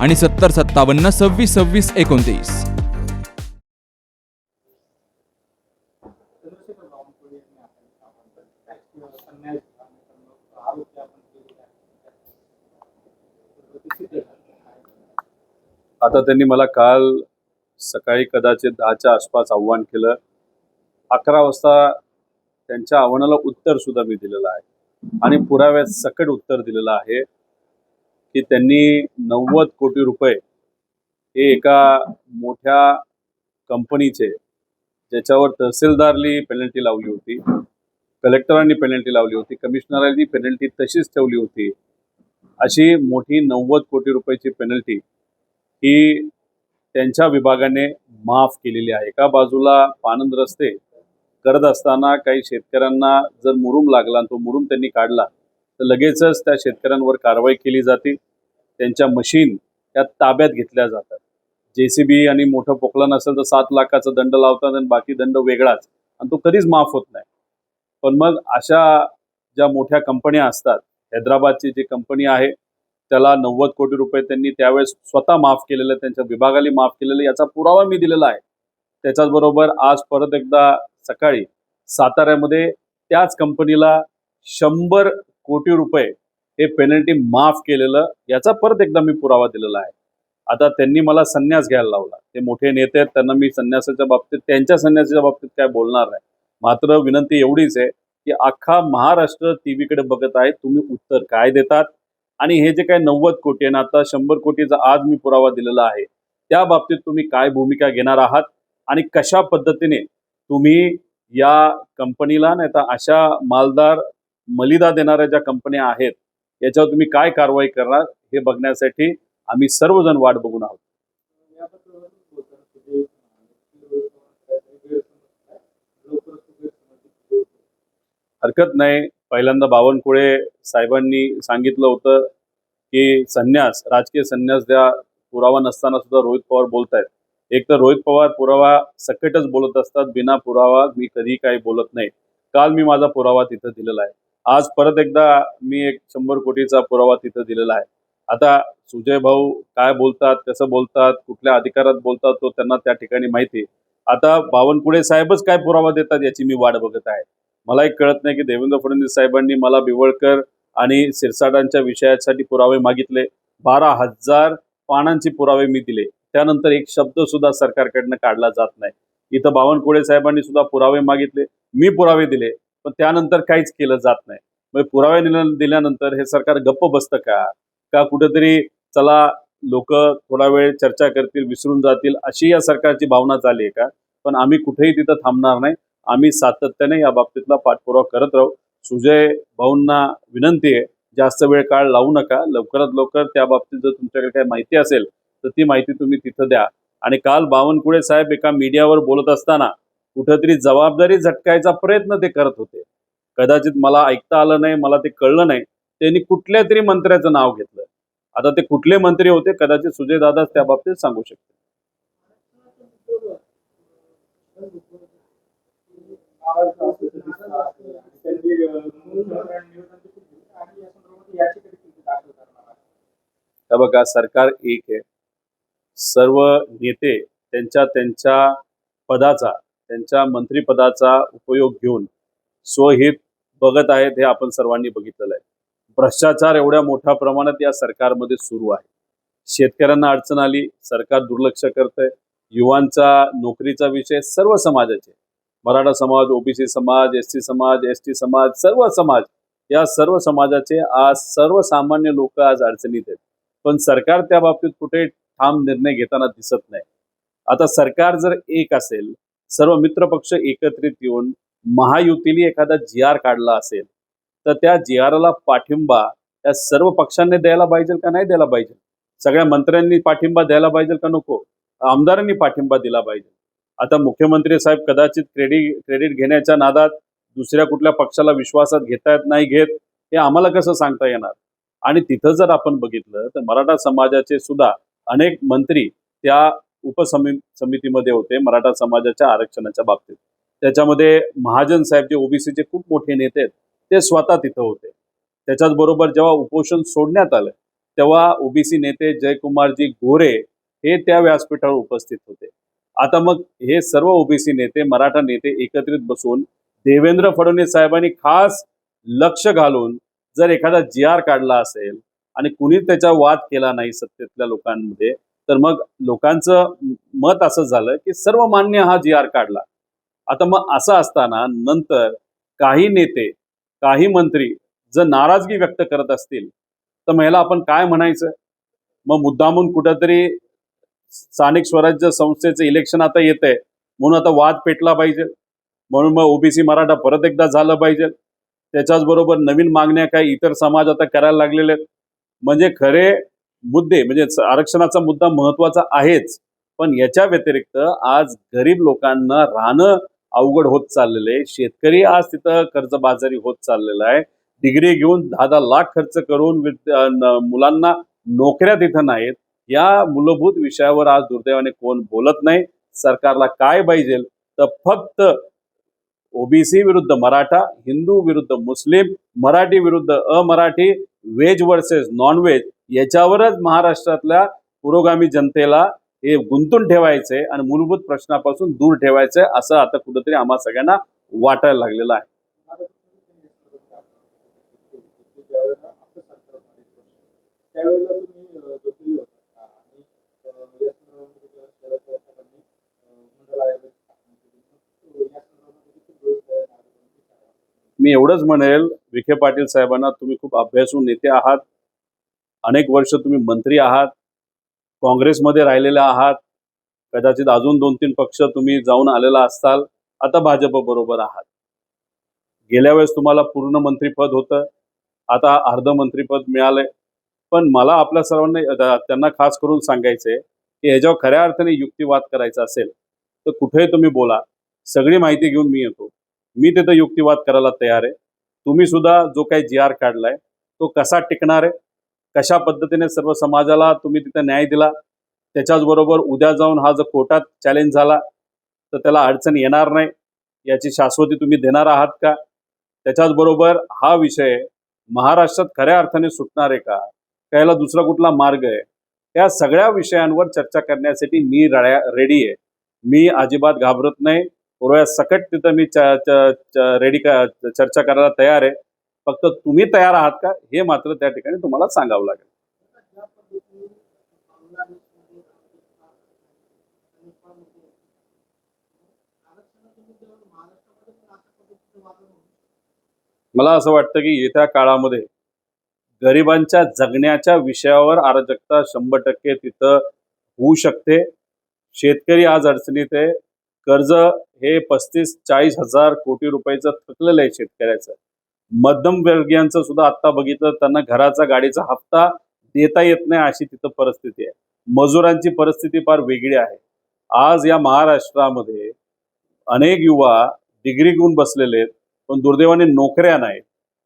आणि सत्तर सत्तावन्न सव्वीस सव्वीस एकोणतीस. आता त्यांनी मला काल सकाळी कदाचित दहाच्या आसपास आव्हान केलं. अकरा वाजता त्यांच्या आव्हानाला उत्तर सुद्धा मी दिलेलं आहे. आणि पुराव्यात सकट उत्तर दिलेलं आहे. की त्यांनी नव्वद कोटी रुपये हे एका मोठ्या कंपनीचे ज्याच्यावर तहसीलदारनी पेनल्टी लावली होती कलेक्टरांनी पेनल्टी लावली होती कमिशनरांनी पेनल्टी तशीच ठेवली होती अशी मोठी नव्वद कोटी रुपयाची पेनल्टी ही त्यांच्या विभागाने माफ केलेली आहे. एका बाजूला पानंद रस्ते करत असताना काही शेतकऱ्यांना जर मुरुम लागला आणि तो मुरुम त्यांनी काढला तर लगेचच त्या शेतकऱ्यांवर कारवाई केली जाते. त्यांच्या मशीन त्या ताब्यात घेतल्या जातात. जे सी बी आणि मोठं पोकलन असेल तर सात लाखाचा दंड लावतात आणि बाकी दंड वेगळाच. आणि तो कधीच माफ होत नाही. पण मग अशा ज्या मोठ्या कंपन्या असतात हैदराबादची जी कंपनी आहे त्याला नव्वद कोटी रुपये त्यांनी त्यावेळेस स्वतः माफ केलेले त्यांच्या विभागाला माफ केलेले याचा पुरावा मी दिलेला आहे. त्याच्याच बरोबर आज परत एकदा सकाळी साताऱ्यामध्ये त्याच कंपनीला शंभर कोटी रुपये हे पेनल्टी माफ केलेलं याचा परत एकदा मी पुरावा दिलेला आहे. आता त्यांनी मला संन्यास घ्यायला लावला. ते मोठे नेते आहेत त्यांना मी संन्यासाच्या बाबतीत त्यांच्या संन्यासाच्या बाबतीत काय बोलणार नाही. मात्र विनंती एवढीच आहे की अख्खा महाराष्ट्र टीव्हीकडे बघत आहे तुम्ही उत्तर काय देतात? आणि हे जे काही नव्वद कोटी आहे ना आता शंभर कोटीचा आज मी पुरावा दिलेला आहे त्या बाबतीत तुम्ही काय भूमिका घेणार आहात? आणि कशा पद्धतीने तुम्ही या कंपनीला नाही तर अशा मालदार मलिदा देणाऱ्या ज्या कंपन्या आहेत याच्यावर तुम्ही काय कारवाई करणार हे बघण्यासाठी आम्ही सर्वजण वाट बघून आहोत. हरकत नाही. पहिल्यांदा बावनकुळे साहेबांनी सांगितलं होतं की संन्यास राजकीय संन्यास द्या. पुरावा नसताना सुद्धा रोहित पवार बोलत आहेत एक तर रोहित पवार पुरावा सकटच बोलत असतात. बिना पुरावा मी कधी काही बोलत नाही. काल मी माझा पुरावा तिथं दिलेला आहे. आज परत एकदा मी एक शंभर कोटीचा पुरावा तिथं दिलेला आहे. आता सुजय भाऊ काय बोलतात कसं बोलतात कुठल्या अधिकारात बोलतात तो त्यांना त्या ठिकाणी माहिती आहे. आता बावनकुळे साहेबच काय पुरावा देतात याची मी वाट बघत आहे. मला एक कळत नाही की देवेंद्र फडणवीस साहेबांनी मला बिवळकर आणि सिरसाटांच्या विषयासाठी पुरावे मागितले. बारा हजार पानांचे पुरावे मी दिले. त्यानंतर एक शब्द सुद्धा सरकारकडनं काढला जात नाही. इथं बावनकुळे साहेबांनी सुद्धा पुरावे मागितले. मी पुरावे दिले. पण त्यानंतर काहीच केलं जात नाही. म्हणजे पुरावे दिल्यानंतर हे सरकार गप्प बसतं का? का कुठेतरी चला लोक थोडा वेळ चर्चा करतील विसरून जातील अशी या सरकारची भावना झाली आहे का? पण आम्ही कुठेही तिथं थांबणार नाही. आम्ही सातत्याने या बाबतीतला पाठपुरावा करत राहू. सुजय भाऊंना विनंती आहे जास्त वेळ काळ लावू नका. लवकरात लवकर त्या बाबतीत जर तुमच्याकडे काही माहिती असेल तर ती माहिती तुम्ही तिथं द्या. आणि काल बावनकुळे साहेब एका मीडियावर बोलत असताना कुठंतरी जबाबदारी झटकायचा प्रयत्न ते करत होते. कदाचित मला ऐकता आलं नाही मला ते कळलं नाही. त्यांनी कुठल्या तरी मंत्र्याचं नाव घेतलं. आता ते कुठले मंत्री होते कदाचित सुजय दादाच त्या बाबतीत सांगू शकते बघा सरकार एक आहे. सर्व नेते त्यांच्या त्यांच्या पदाचा त्यांच्या मंत्रिपदाचा उपयोग घेऊन स्वहित बघत आहेत हे आपण सर्वांनी बघितलेलं आहे. भ्रष्टाचार एवढ्या मोठ्या प्रमाणात या सरकारमध्ये सुरू आहे. शेतकऱ्यांना अडचण आली सरकार दुर्लक्ष करतंय. युवांचा नोकरीचा विषय सर्व समाजाचे. मराठा समाज ओबीसी समाज एस टी समाज एस टी समाज सर्व समाज या सर्व समाजाचे आज सर्वसामान्य लोक आज अडचणीत आहेत. पण सरकार त्या बाबतीत कुठे ठाम निर्णय घेताना दिसत नाही. आता सरकार जर एक असेल सर्व मित्रपक्ष एकत्रित येऊन महायुतीने एखादा जी आर काढला असेल तर त्या जी आरला पाठिंबा त्या सर्व पक्षांनी द्यायला पाहिजे का नाही द्यायला पाहिजे? सगळ्या मंत्र्यांनी पाठिंबा द्यायला पाहिजे का नको? आमदारांनी पाठिंबा दिला पाहिजे. आता मुख्यमंत्री साहेब कदाचित क्रेडिट क्रेडिट घेण्याच्या नादात दुसऱ्या कुठल्या पक्षाला विश्वासात घेतायत नाही घेत हे आम्हाला कसं सांगता येणार? आणि तिथं जर आपण बघितलं तर मराठा समाजाचे सुद्धा अनेक मंत्री त्या उपसमि समितीमध्ये होते मराठा समाजाच्या आरक्षणाच्या बाबतीत. त्याच्यामध्ये महाजन साहेब जे ओबीसीचे खूप मोठे नेते आहेत ते स्वतः तिथं होते. त्याच्याच बरोबर जेव्हा उपोषण सोडण्यात आलं तेव्हा ओबीसी नेते जयकुमारजी गोरे हे त्या व्यासपीठावर उपस्थित होते. आता मग हे सर्व ओबीसी नेते मराठा नेते एकत्रित बसून देवेंद्र फडणवीस साहेबांनी खास लक्ष घालून जर एखादा जी आर काढला असेल आणि कुणी त्याचा वाद केला नाही सत्तेतल्या लोकांमध्ये तर मग लोकांचं मत असं झालं की सर्व मान्य हा जी आर काढला. आता मग असं असताना नंतर काही नेते काही मंत्री जर नाराजगी व्यक्त करत असतील तर महिला आपण काय म्हणायचं? मग मुद्दामून कुठंतरी स्थानिक स्वराज्य संस्थेचं इलेक्शन आता येत आहे म्हणून आता वाद पेटला पाहिजे. म्हणून मग ओबीसी मराठा परत एकदा झालं पाहिजे. त्याच्याच बरोबर नवीन मागण्या काही इतर समाज आता करायला लागलेले आहेत. म्हणजे खरे मुद्दे म्हणजे आरक्षणाचा मुद्दा महत्त्वाचा आहेच पण याच्या व्यतिरिक्त आज गरीब लोकांना राहणं अवघड होत चाललेलं आहे. शेतकरी आज तिथं कर्जबाजारी होत चाललेला आहे. डिग्री घेऊन दहा दहा लाख खर्च करून मुलांना नोकऱ्या तिथं नाहीत. या मूलभूत विषयावर आज दुर्दैवाने कोण बोलत नाही. सरकारला काय पाहिजे? तर फक्त ओबीसी विरुद्ध मराठा हिंदू विरुद्ध मुस्लिम मराठी विरुद्ध अमराठी व्हेज वर्सेस नॉन व्हेज याच्यावरच महाराष्ट्रातल्या पुरोगामी जनतेला हे गुंतून ठेवायचंय आणि मूलभूत प्रश्नापासून दूर ठेवायचंय असं आता कुठंतरी आम्हा सगळ्यांना वाटायला लागलेलं आहे. मी एवढंच म्हणेल विखे पाटील साहेबांना तुम्ही खूप अभ्यासू नेते आहात. अनेक वर्ष तुम्ही मंत्री आहात काँग्रेसमध्ये राहिलेले आहात कदाचित अजून दोन तीन पक्ष तुम्ही जाऊन आलेला असताल आता भाजप बरोबर आहात. गेल्या वेळेस तुम्हाला पूर्ण मंत्रीपद होतं आता अर्ध मंत्रीपद मिळालंय. पण मला आपल्या सर्वांना त्यांना खास करून सांगायचंय की ह्याच्यावर खऱ्या अर्थाने युक्तिवाद करायचा असेल तर कुठेही तुम्ही बोला. सगळी माहिती घेऊन मी येतो. मी तिथं युक्तिवाद करायला तयार आहे. तुम्ही सुद्धा जो काही जी आर काढलाय तो कसा टिकणार आहे? कशा पद्धतीने सर्व समाजाला तुम्ही तिथं न्याय दिला? त्याच्याच बरोबर उद्या जाऊन हा जर कोर्टात चॅलेंज झाला तर त्याला अडचण येणार नाही. याची शाश्वती तुम्ही देणार आहात का? त्याच्याच बरोबर हा विषय महाराष्ट्रात खऱ्या अर्थाने सुटणार आहे का? का याला दुसरा कुठला मार्ग आहे? या सगळ्या विषयांवर चर्चा करण्यासाठी मी रेडी आहे. मी अजिबात घाबरत नाही. पूर्व सकट तिथं मी रेडी चर्चा करायला तयार आहे. फक्त तुम्ही तयार आहात का? हे मात्र त्या ठिकाणी तुम्हाला सांगावं लागेल. मला असं वाटतं की येत्या काळामध्ये गरिबांच्या जगण्याच्या विषयावर अराजकता शंभर टक्के तिथं होऊ शकते. शेतकरी आज अडचणीत आहे. कर्ज हे पस्तीस चाळीस हजार कोटी रुपयाचं थकलेलं आहे शेतकऱ्याचं. मध्यम वर्गीयांचं सुद्धा आत्ता बघितलं त्यांना घराचा गाडीचा हप्ता देता येत नाही अशी तिथं परिस्थिती आहे. मजुरांची परिस्थिती फार वेगळी आहे. आज या महाराष्ट्रामध्ये अनेक युवा डिग्री घेऊन बसलेले आहेत पण दुर्दैवाने नोकऱ्या नाहीत.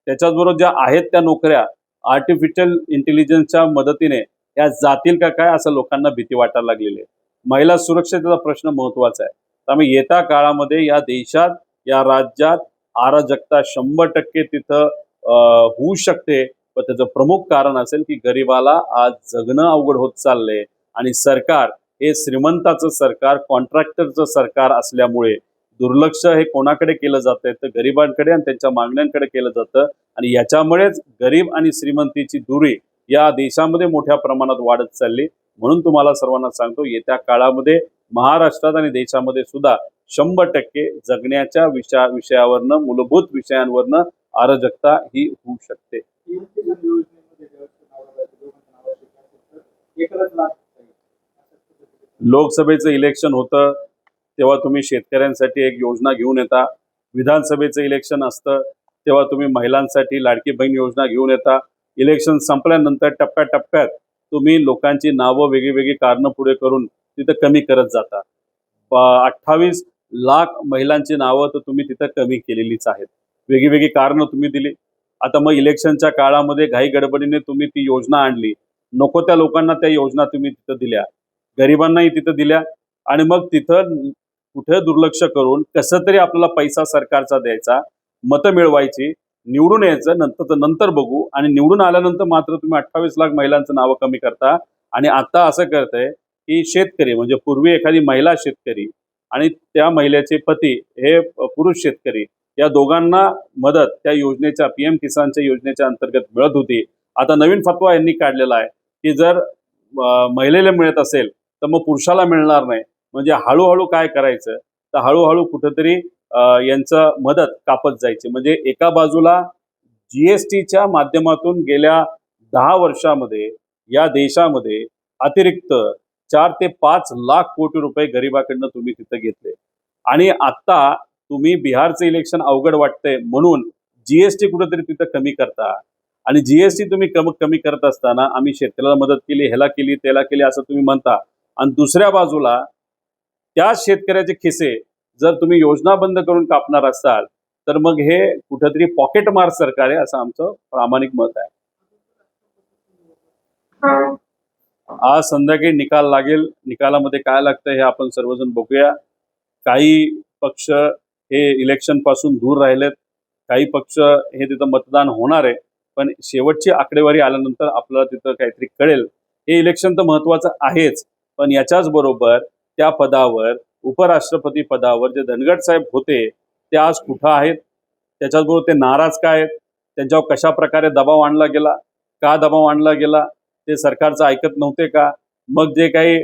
त्याच्याचबरोबर ज्या आहेत त्या नोकऱ्या आर्टिफिशियल इंटेलिजन्सच्या मदतीने या जातील का काय असं लोकांना भीती वाटायला लागलेली आहे. महिला सुरक्षेचा प्रश्न महत्त्वाचा आहे. त्यामुळे येत्या काळामध्ये या देशात या राज्यात अराजकता शंभर टक्के तिथं अं, होऊ शकते. पण त्याचं प्रमुख कारण असेल की गरिबाला आज जगणं अवघड होत चाललंय. आणि सरकार हे श्रीमंताचं सरकार कॉन्ट्रॅक्टरचं सरकार असल्यामुळे दुर्लक्ष हे कोणाकडे केलं जातंय? तर गरिबांकडे आणि त्यांच्या मागण्यांकडे केलं जातं. आणि याच्यामुळेच गरीब आणि श्रीमंतीची दुरी या देशामध्ये मोठ्या प्रमाणात वाढत चालली. म्हणून तुम्हाला सर्वांना सांगतो येत्या काळामध्ये महाराष्ट्रात आणि देशामध्ये सुद्धा शंभर टक्के जगण्याच्या विषया विषयावरनं मूलभूत विषयांवरनं अराजकता ही होऊ शकते. लोकसभेचं इलेक्शन होतं तेव्हा तुम्ही शेतकऱ्यांसाठी एक योजना घेऊन येता. विधानसभेचं इलेक्शन असतं तेव्हा तुम्ही महिलांसाठी लाडकी बहीण योजना घेऊन येता. इलेक्शन संपल्यानंतर टप्प्याटप्प्यात तुम्ही लोकांची नावं वेगळी वेगळी कारणं पुढे करून तिथं कमी करत जाता. अठ्ठावीस लाख महिलांची नावं तर तुम्ही तिथं कमी केलेलीच आहेत. वेगळी वेगळी कारणं तुम्ही दिली. आता मग इलेक्शनच्या काळामध्ये घाई गडबडीने तुम्ही ती योजना आणली. नको त्या लोकांना त्या योजना तुम्ही तिथं दिल्या. गरिबांनाही तिथं दिल्या. आणि मग तिथं कुठे दुर्लक्ष करून कसं तरी आपल्याला पैसा सरकारचा द्यायचा मतं मिळवायची निवडून यायचं नंतर नंतर बघू. आणि निवडून आल्यानंतर मात्र तुम्ही अठ्ठावीस लाख महिलांचं नावं कमी करता. आणि आता असं करतंय की शेतकरी म्हणजे पूर्वी एखादी महिला शेतकरी आणि त्या महिलेचे पती हे पुरुष शेतकरी या दोघांना मदत त्या योजनेच्या पी एम किसानच्या योजनेच्या अंतर्गत मिळत होती. आता नवीन फतवा यांनी काढलेला आहे की जर महिलेला मिळत असेल तर मग पुरुषाला मिळणार नाही. म्हणजे हळूहळू काय करायचं? तर हळूहळू कुठंतरी यांचं मदत कापत जायची. म्हणजे एका बाजूला जी एस टीच्या माध्यमातून गेल्या दहा वर्षामध्ये या देशामध्ये अतिरिक्त चार ते पाच लाख कोटी रुपये गरिबाकडनं तुम्ही तिथं घेतले. आणि आत्ता तुम्ही बिहारचं इलेक्शन अवघड वाटतंय म्हणून जीएसटी कुठेतरी तिथं कमी करता. आणि जीएसटी तुम्ही कम कमी करत असताना आम्ही शेतकऱ्याला मदत केली ह्याला केली त्याला केली असं तुम्ही म्हणता. आणि दुसऱ्या बाजूला त्या शेतकऱ्याचे खिसे जर तुम्ही योजना बंद करून कापणार असाल तर मग हे कुठंतरी पॉकेट मार सरकार आहे असं आमचं प्रामाणिक मत आहे. आज संध्याकाळी निकाल लागेल. निकालामध्ये काय लागतं हे आपण सर्वजण बघूया. काही पक्ष हे इलेक्शनपासून दूर राहिलेत. काही पक्ष हे तिथं मतदान होणार आहे. पण शेवटची आकडेवारी आल्यानंतर आपल्याला तिथं काहीतरी कळेल. हे इलेक्शन तर महत्वाचं आहेच. पण याच्याच बरोबर त्या पदावर उपराष्ट्रपती पदावर जे धनगड साहेब होते ते आज कुठं आहेत? त्याच्याचबरोबर ते नाराज काय आहेत? त्यांच्यावर कशा प्रकारे दबाव आणला गेला? का दबाव आणला गेला? ते सरकारचं ऐकत नव्हते का? मग जे काही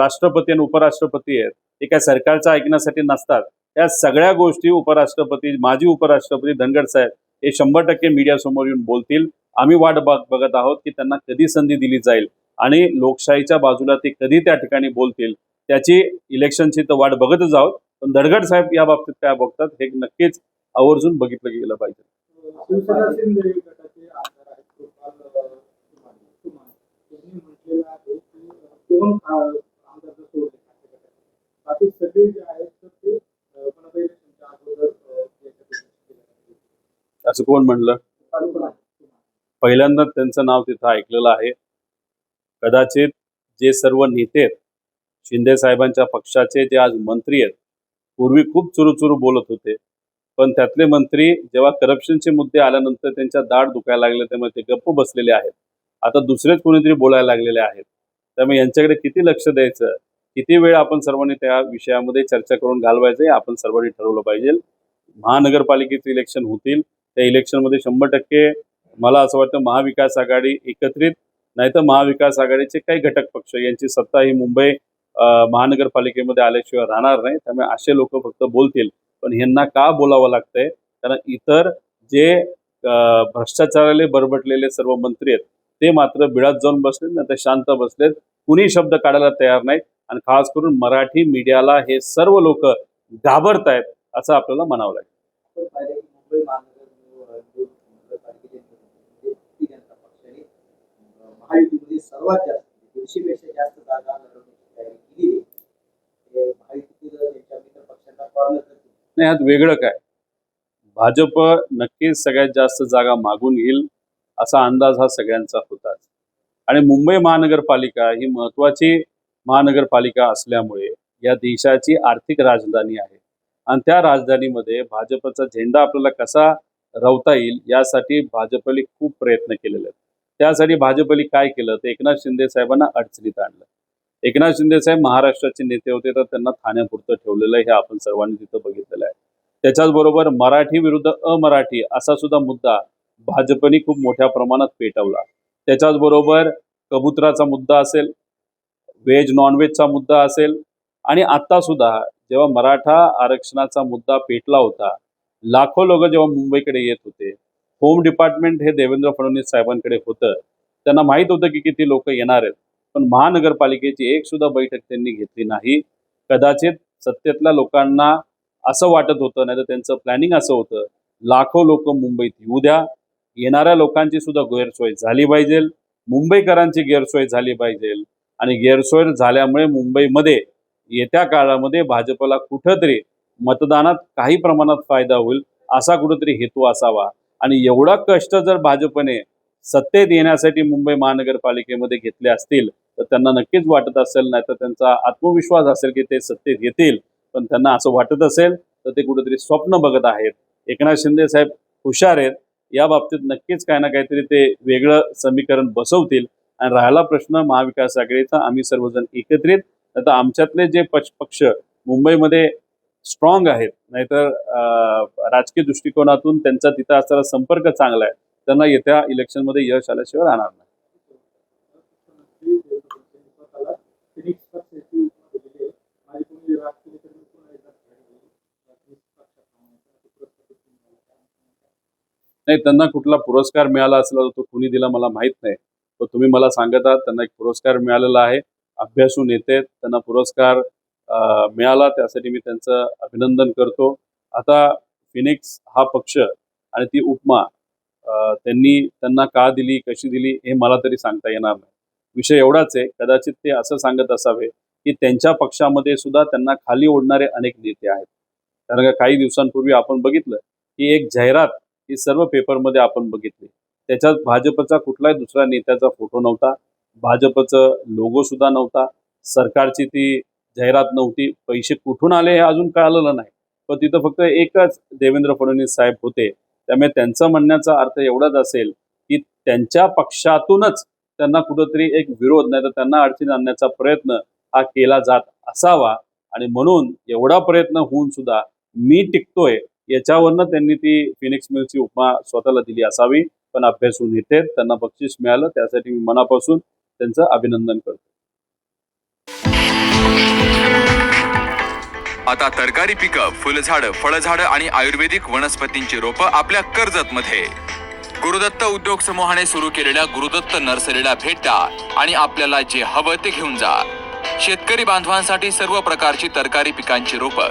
राष्ट्रपती आणि उपराष्ट्रपती आहेत ते काय सरकारचं ऐकण्यासाठी नसतात. या सगळ्या गोष्टी उपराष्ट्रपती माजी उपराष्ट्रपती धनगड साहेब हे शंभर टक्के मीडियासमोर येऊन बोलतील. आम्ही वाट बघ बघत आहोत की त्यांना कधी संधी दिली जाईल आणि लोकशाहीच्या बाजूला ते कधी त्या ठिकाणी बोलतील त्याची इलेक्शनची तर वाट बघतच आहोत. पण धडगड साहेब या बाबतीत काय बघतात हे नक्कीच आवर्जून बघितलं गेलं पाहिजे. आहे की दोन बाकी सगळे जे आहेत तर ते अगोदर असं कोण म्हणलं? पहिल्यांदा त्यांचं नाव तिथं ऐकलेलं आहे. कदाचित जे सर्व नेते आहेत शिंदे साहेबांच्या पक्षाचे जे आज मंत्री आहेत पूर्वी खूप चुरूचुरू बोलत होते. पण त्यातले मंत्री जेव्हा करप्शनचे मुद्दे आल्यानंतर त्यांच्या दाढ दुखायला लागले त्यामुळे ते गप्प बसलेले आहेत. आता दुसरेच कोणीतरी बोलायला लागलेले आहेत. त्यामुळे यांच्याकडे किती लक्ष द्यायचं? किती वेळ आपण सर्वांनी त्या विषयामध्ये चर्चा करून घालवायचं हे आपण सर्वांनी ठरवलं पाहिजे. महानगरपालिकेचे इलेक्शन होतील. त्या इलेक्शनमध्ये शंभर टक्के मला असं वाटतं महाविकास आघाडी एकत्रित नाहीतर महाविकास आघाडीचे काही घटक पक्ष यांची सत्ता ही मुंबई महानगरपालिकेमध्ये आल्याशिवाय राहणार नाही. त्यामुळे असे लोक फक्त बोलतील. पण ह्यांना का बोलावं लागतंय? कारण इतर जे भ्रष्टाचाराला बरबटलेले सर्व मंत्री आहेत ते मात्र बिळात जाऊन बसलेत नाही तर शांत बसलेत. कुणी शब्द काढायला तयार नाहीत आणि खास करून मराठी मीडियाला हे सर्व लोक घाबरत आहेत असं आपल्याला म्हणावं लागेल. महायुतीमध्ये सर्वात जास्त जास्त जागा लढवण्याची तयारी केली नाही यात वेगळं काय? भाजप नक्कीच सगळ्यात जास्त जागा मागून घेईल. असा अंदाज हा सगळ्यांचा होताच. आणि मुंबई महानगरपालिका ही महत्वाची महानगरपालिका असल्यामुळे या देशाची आर्थिक राजधानी आहे. आणि त्या राजधानीमध्ये भाजपचा झेंडा आपल्याला कसा रवता येईल यासाठी भाजपने खूप प्रयत्न केलेले आहेत. त्यासाठी भाजपने काय केलं? तर एकनाथ शिंदे साहेबांना अडचणीत आणलं. एकनाथ शिंदे साहेब महाराष्ट्राचे नेते होते तर त्यांना ठाण्यापुरतं ठेवलेलं आहे हे आपण सर्वांनी तिथं बघितलेलं आहे. त्याच्याच बरोबर मराठी विरुद्ध अमराठी असा सुद्धा मुद्दा भाजपने खूप मोठ्या प्रमाणात पेटवला. त्याच्याचबरोबर कबुतराचा मुद्दा असेल व्हेज नॉनव्हेजचा मुद्दा असेल आणि आता सुद्धा जेव्हा मराठा आरक्षणाचा मुद्दा पेटला होता लाखो लोक जेव्हा मुंबईकडे येत होते होम डिपार्टमेंट हे देवेंद्र फडणवीस साहेबांकडे होतं. त्यांना माहीत होतं की किती लोक येणार आहेत. पण महानगरपालिकेची एक सुद्धा बैठक त्यांनी घेतली नाही. कदाचित सत्तेतल्या लोकांना असं वाटत होतं नाही तर त्यांचं प्लॅनिंग असं होतं लाखो लोक मुंबईत येऊ द्या. येणाऱ्या लोकांची सुद्धा गैरसोय झाली पाहिजे. मुंबईकरांची गैरसोय झाली पाहिजे. आणि गैरसोय झाल्यामुळे मुंबईमध्ये येत्या काळामध्ये भाजपला कुठंतरी मतदानात काही प्रमाणात फायदा होईल असा कुठंतरी हेतू असावा. आणि एवढा कष्ट जर भाजपने सत्तेत येण्यासाठी मुंबई महानगरपालिकेमध्ये घेतले असतील तर त्यांना नक्कीच वाटत असेल नाही तर त्यांचा आत्मविश्वास असेल की ते सत्तेत येतील. पण त्यांना असं वाटत असेल तर ते कुठेतरी स्वप्न बघत आहेत. एकनाथ शिंदे साहेब हुशार आहेत. या बाबतीत नक्कीच काही ना काहीतरी ते वेगळं समीकरण बसवतील. आणि राहिला प्रश्न महाविकास आघाडीचा आम्ही सर्वजण एकत्रित. आता आमच्यातले जे पक्ष पक्ष मुंबईमध्ये स्ट्रॉंग आहेत नाहीतर राजकीय दृष्टिकोनातून त्यांचा तिथं असणारा संपर्क चांगला आहे. त्यांना येत्या इलेक्शनमध्ये यश आल्याशिवाय राहणार नाही मुख्यमंत्री देवेंद्र फडणवीस स्वतःला फिनिक्स पक्षाची उपमा दिलेली आहे माझी कोणी राजकीय नेत्यांनी पुन्हा एकदा घडली फिनिक्स पक्षात राहण्याचा पुरस्कार देखील मिळाला. त्यामुळे नाही त्यांना कुठला पुरस्कार मिळाला असला तर तो कुणी दिला मला माहीत नाही. तर तुम्ही मला सांगत आहात त्यांना एक पुरस्कार मिळालेला आहे. अभ्यासू नेते त्यांना पुरस्कार मिळाला त्यासाठी मी त्यांचं अभिनंदन करतो. आता फिनिक्स हा पक्ष आणि ती उपमा अं, त्यांनी त्यांना का दिली कशी दिली हे मला तरी सांगता येणार नाही. विषय एवढाच आहे कदाचित ते असं सांगत असावे की त्यांच्या पक्षामध्ये सुद्धा त्यांना खाली ओढणारे अनेक नेते आहेत. कारण का काही दिवसांपूर्वी आपण बघितलं की एक जाहिरात ही सर्व पेपरमध्ये आपण बघितली. त्याच्यात भाजपचा कुठलाही दुसऱ्या नेत्याचा फोटो नव्हता. भाजपचं लोगो सुद्धा नव्हता. सरकारची ती जाहिरात नव्हती. पैसे कुठून आले हे अजून कळालेलं नाही. पण तिथं फक्त एकच देवेंद्र फडणवीस साहेब होते. त्यामुळे त्यांचं म्हणण्याचा अर्थ एवढाच असेल की त्यांच्या पक्षातूनच त्यांना कुठंतरी एक विरोध नाही तर त्यांना अडचणी आणण्याचा प्रयत्न हा केला जात असावा. आणि म्हणून एवढा प्रयत्न होऊन सुद्धा मी टिकतोय. याच्यावरनं त्यांनी ती फिनिक्स मिलची उपमा स्वतःला दिली असावी पण अभ्यासून येते त्यांना बक्षीस मिळालं त्यासाठी मी मनापासून त्यांचं अभिनंदन करतो. आता तरकारी पिकं फुलझाडं फळझाडं आणि आयुर्वेदिक वनस्पतींची रोपं आपल्या कर्जत मध्ये गुरुदत्त उद्योग समूहाने सुरू केलेल्या गुरुदत्त नर्सरीला भेट द्या आणि आपल्याला जे हवं ते घेऊन जा. शेतकरी बांधवांसाठी सर्व प्रकारची तरकारी पिकांची रोपं